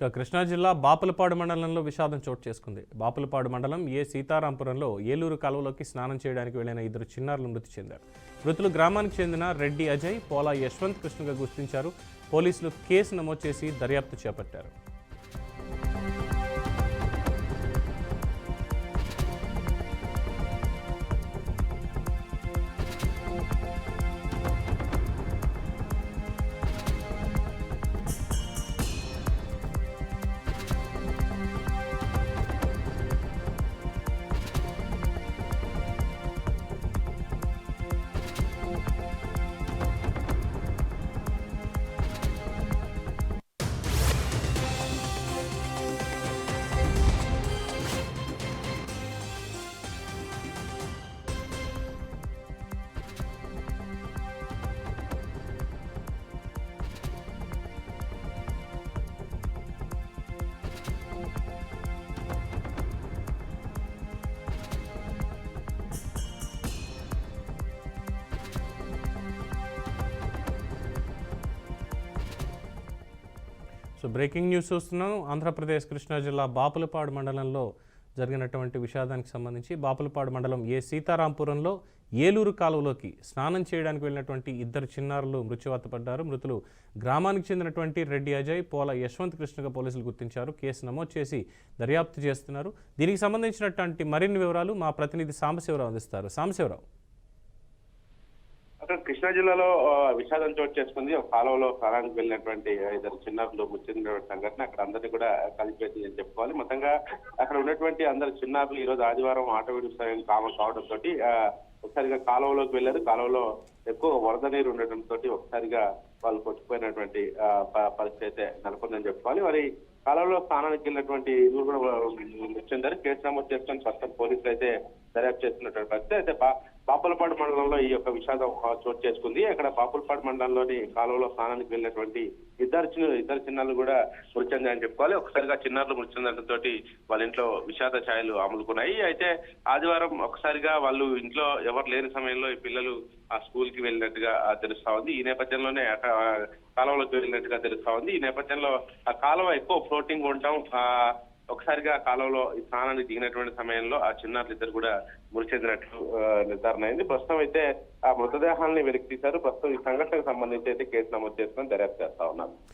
ఇక కృష్ణా జిల్లా బాపులపాడు మండలంలో విషాదం చోటు చేసుకుంది. బాపులపాడు మండలం ఏ సీతారాంపురంలో ఏలూరు కాలువలోకి స్నానం చేయడానికి వెళ్ళిన ఇద్దరు చిన్నారులు మృతి చెందారు. మృతులు గ్రామానికి చెందిన రెడ్డి అజయ్ పోలా యశ్వంత్ కృష్ణగా గుర్తించారు. పోలీసులు కేసు నమోదు చేసి దర్యాప్తు చేపట్టారు. సో బ్రేకింగ్ న్యూస్ చూస్తున్నాం. ఆంధ్రప్రదేశ్ కృష్ణా జిల్లా బాపులపాడు మండలంలో జరిగినటువంటి విషాదానికి సంబంధించి బాపులపాడు మండలం ఏ సీతారాంపురంలో ఏలూరు కాలువలోకి స్నానం చేయడానికి వెళ్ళినటువంటి ఇద్దరు చిన్నారులు మృత్యువాత పడ్డారు. మృతులు గ్రామానికి చెందినటువంటి రెడ్డి అజయ్ పోల యశ్వంత్ కృష్ణగా పోలీసులు గుర్తించారు. కేసు నమోదు చేసి దర్యాప్తు చేస్తున్నారు. దీనికి సంబంధించినటువంటి మరిన్ని వివరాలు మా ప్రతినిధి సాంబశివరావు అందిస్తారు. సాంబశివరావు. అక్కడ కృష్ణా జిల్లాలో విషాదం చోటు చేసుకుంది. ఒక కాలువలో వెళ్ళినటువంటి ఇద్దరు చిన్నారులు ముచ్చిందినటువంటి సంఘటన అక్కడ అందరినీ కూడా కలిపేసి అని చెప్పుకోవాలి. మొత్తంగా అక్కడ ఉన్నటువంటి అందరు చిన్నారులు ఈ రోజు ఆదివారం ఆటో విడుస్తాయని కామ కావడంతో ఒకసారిగా కాలువలోకి వెళ్ళారు. కాలువలో ఎక్కువ వరద నీరు ఉండటంతో ఒకసారిగా వాళ్ళు కొట్టుకుపోయినటువంటి ప- పరిస్థితి అయితే నెలకొందని చెప్పుకోవాలి. మరి కాలంలో స్నానానికి వెళ్ళినటువంటి ఇరువురు కూడా చెందారు కేసు నమోదు చేసుకొని ప్రస్తుతం పోలీసులు అయితే దర్యాప్తు చేస్తున్నటువంటి పరిస్థితి. అయితే బా- బాపులపాడు మండలంలో ఈ యొక్క విషాదం చోటు చేసుకుంది. అక్కడ బాపులపాడు మండలంలోని కాలువలో స్నానానికి వెళ్ళినటువంటి ఇద్దరు చిన్న ఇద్దరు చిన్నారులు కూడా మృతి చెందాయని చెప్పుకోవాలి. ఒకసారిగా చిన్నారులు మృతి చెందడంతో వాళ్ళ ఇంట్లో విషాద ఛాయలు అమలుకున్నాయి. అయితే ఆదివారం ఒకసారిగా వాళ్ళు ఇంట్లో ఎవరు లేని సమయంలో ఈ పిల్లలు ఆ స్కూల్కి వెళ్ళినట్టుగా తెలుస్తా ఉంది. ఈ నేపథ్యంలోనే అక్కడ ఆ, వెళ్ళినట్టుగా తెలుస్తా ఉంది. ఈ నేపథ్యంలో ఆ కాలువ ఎక్కువ ఫ్లోటింగ్ ఉండటం ఆ ఒకసారిగా ఆ కాలంలో ఈ స్నానానికి దిగినటువంటి సమయంలో ఆ చిన్నారులు ఇద్దరు కూడా మృతి చెందినట్లు నిర్ధారణ అయింది. ప్రస్తుతం అయితే ఆ మృతదేహాలని వెలికి తీశారు. ప్రస్తుతం ఈ సంఘటనకు సంబంధించి అయితే కేసు నమోదు చేసుకుని దర్యాప్తు చేస్తా ఉన్నారు